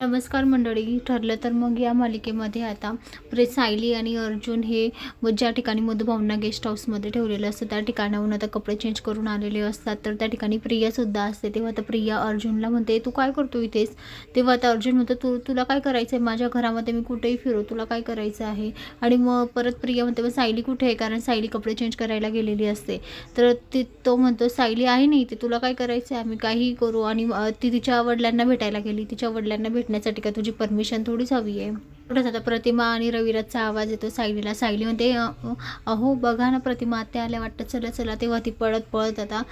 नमस्कार मंडळी ठरलं तर मग या मालिकेमध्ये आता प्रे सायली आणि अर्जुन हे ज्या ठिकाणी मधुभावना गेस्ट हाऊसमध्ये ठेवलेलं असतं त्या ठिकाणाहून आता कपडे चेंज करून आलेले असतात. तर त्या ठिकाणी प्रियासुद्धा असते. तेव्हा आता प्रिया अर्जुनला म्हणते तू काय करतो इथेच? तेव्हा आता अर्जुन म्हणतो तू तुला काय करायचं आहे? माझ्या घरामध्ये मी कुठेही फिरो तुला काय करायचं आहे? आणि मग परत प्रिया म्हणते मग सायली कुठे आहे? कारण सायली कपडे चेंज करायला गेलेली असते. तर ती तो म्हणतो सायली आहे नाही ते तुला काय करायचं आहे? आम्ही काही करू. आणि ती तिच्या वडिलांना भेटायला गेली. तिच्या वडिलांना भेट भेटण्यासाठी का तुझी परमिशन थोडीच हवी आहे? कुठंच आता प्रतिमा आणि रविराजचा आवाज येतो सायलीला. सायली म्हणते अहो बघा ना प्रतिमा आत्या आल्या वाटतं. चला चला. तेव्हा ती पळत पळत आता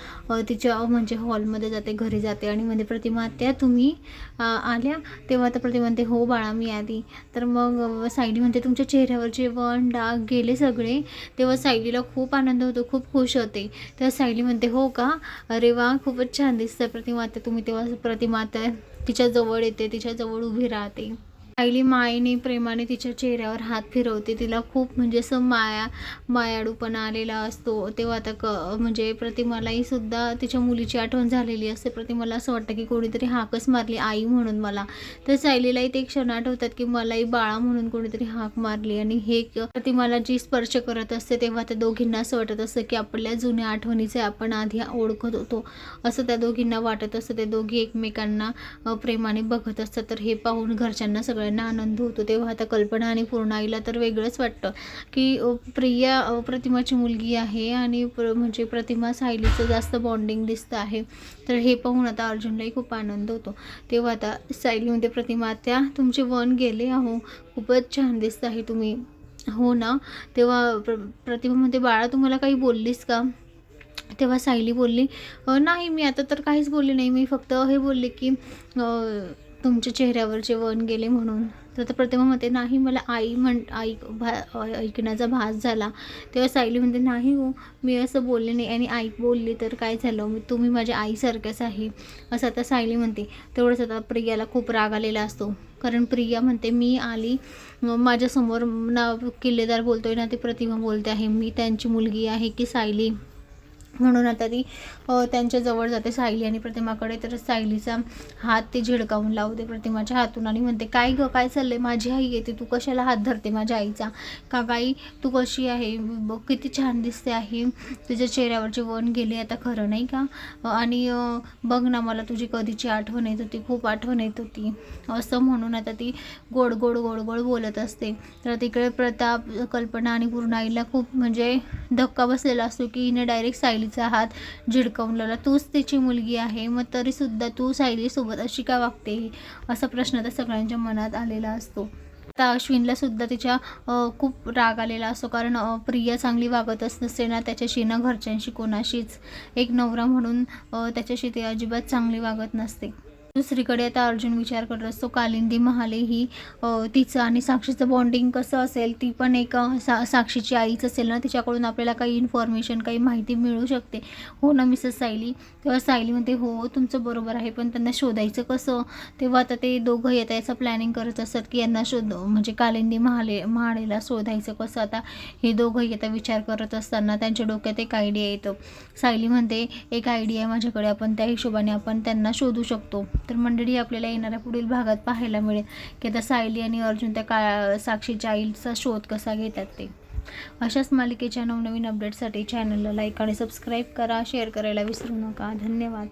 तिच्या म्हणजे हॉलमध्ये जाते घरी जाते आणि म्हणजे प्रतिमा आत्या तुम्ही आल्या? तेव्हा आता प्रतिमा म्हणते हो बाळा मी आली. तर मग सायली म्हणते तुमच्या चेहऱ्यावरचे वण डाग गेले सगळे? तेव्हा सायलीला खूप आनंद होतो खूप खुश होते. तेव्हा सायली म्हणते हो का? अरे वा खूपच छान दिसतं प्रतिमा आत्या. तुम्ही तेव्हा प्रतिमा आत्या तिच्या जवळ येते तिच्या जवळ उभी राहते. सायली मायेने प्रेमाने तिच्या चेहऱ्यावर हात फिरवते. तिला खूप म्हणजे असं माया मायाडूपणा आलेला असतो. तेव्हा आता क म्हणजे प्रतिमालाही सुद्धा तिच्या मुलीची आठवण झालेली असते. प्रतिमाला असं वाटतं की कोणीतरी हाकच मारली आई म्हणून मला. तर सायलीलाही ते क्षण आठवतात की मलाही बाळा म्हणून कोणीतरी हाक मारली. आणि हे प्रतिमाला जी स्पर्श करत असते तेव्हा त्या दोघींना असं वाटत असतं की आपल्या जुन्या आठवणीचे आपण आधी ओळखत होतो. असं त्या दोघींना वाटत असतं. ते दोघी एकमेकांना प्रेमाने बघत असतात. तर हे पाहून घरच्यांना सगळ्यांना आनंद होतो. तेव्हा आता कल्पना आणि पूर्णाईला तर वेगळंच वाटतं. की प्रिया प्रतिमाची मुलगी आहे आणि प्र म्हणजे प्रतिमा सायलीचं जास्त बॉन्डिंग दिसतं आहे. तर हे पाहून आता अर्जुनलाही खूप आनंद होतो. तेव्हा आता सायली म्हणते प्रतिमा त्या तुमचे वन गेले अहो. खूपच छान दिसत आहे तुम्ही. हो ना. तेव्हा प्र प्रतिमा म्हणते बाळा तुम्हाला काही बोललीस का? तेव्हा सायली बोलली नाही मी आता तर काहीच बोलले नाही. मी फक्त हे बोलले की तुमच्या चेहऱ्यावरचे वन गेले म्हणून. तर आता प्रतिमा म्हणते नाही मला आई म्हण आई भा ऐकण्याचा भास झाला. तेव्हा सायली म्हणते नाही हो मी असं बोलले नाही. आणि आई बोलली तर काय झालं? मी तुम्ही माझ्या आईसारख्याच आहे. असं आता सायली म्हणते. तेवढंच आता प्रियाला खूप राग आलेला असतो. कारण प्रिया म्हणते मी आली माझ्यासमोर ना किल्लेदार बोलतोय ना ते प्रतिमा बोलते आहे. मी त्यांची मुलगी आहे की सायली? म्हणून आता ती त्यांच्याजवळ त्यांच्या जवळ जाते सायली आणि प्रतिमाकडे. तर सायलीचा हात ते झिडकावून लावते प्रतिमाच्या हातून आणि म्हणते काय गं काय चाललंय? माझी आई येते. तू कशाला हात धरते माझ्या आईचा? का काही तू कशी आहे? बघ किती छान दिसते आहे. तुझ्या चेहऱ्यावरचे वन गेले आता खरं नाही का? आणि बघ ना मला तुझी कधीची आठवण येत होती. खूप आठवण येत होती. असं म्हणून आता ती गोड गोड गोड गोड बोलत असते. तर तिकडे प्रताप कल्पना आणि पूर्ण आईला खूप म्हणजे धक्का बसलेला असतो की हिने डायरेक्ट सायली सायलीचा हात झिडकवलेला लावला तूच तिची मुलगी आहे मग तरीसुद्धा तू सायलीसोबत अशी का वागते? असा प्रश्न तर सगळ्यांच्या मनात आलेला असतो. आता अश्विनला सुद्धा तिच्या खूप राग आलेला असतो कारण प्रिया चांगली वागतच नसते ना त्याच्याशी ना घरच्यांशी कोणाशीच. एक नवरा म्हणून त्याच्याशी ती अजिबात चांगली वागत नसते. दुसरीकडे आता अर्जुन विचार करत असतो कालिंदी महाले ही तिचं आणि साक्षीचं बॉन्डिंग कसं असेल ती पण एक सा साक्षीची आईच असेल ना तिच्याकडून आपल्याला काही इन्फॉर्मेशन काही माहिती मिळू शकते. हो ना मिसेस सायली. तेव्हा सायली म्हणते हो तुमचं बरोबर आहे पण त्यांना शोधायचं कसं? तेव्हा आता ते दोघं येतं याचं प्लॅनिंग करत असतात की यांना शोध म्हणजे कालिंदी महाले महालेला शोधायचं कसं? आता हे दोघं येता विचार करत असताना त्यांच्या डोक्यात एक आयडिया येतं. सायली म्हणते एक आयडिया आहे माझ्याकडे आपण त्या हिशोबाने आपण त्यांना शोधू शकतो. तर मंडळी आपल्याला येणाऱ्या पुढील भागात पाहायला मिळेल की आता सायली आणि अर्जुन त्या का साक्षीच्या आईचा शोध कसा घेतात ते. अशाच मालिकेच्या नवनवीन अपडेटसाठी चॅनलला लाईक आणि सबस्क्राईब करा. शेअर करायला विसरू नका. धन्यवाद.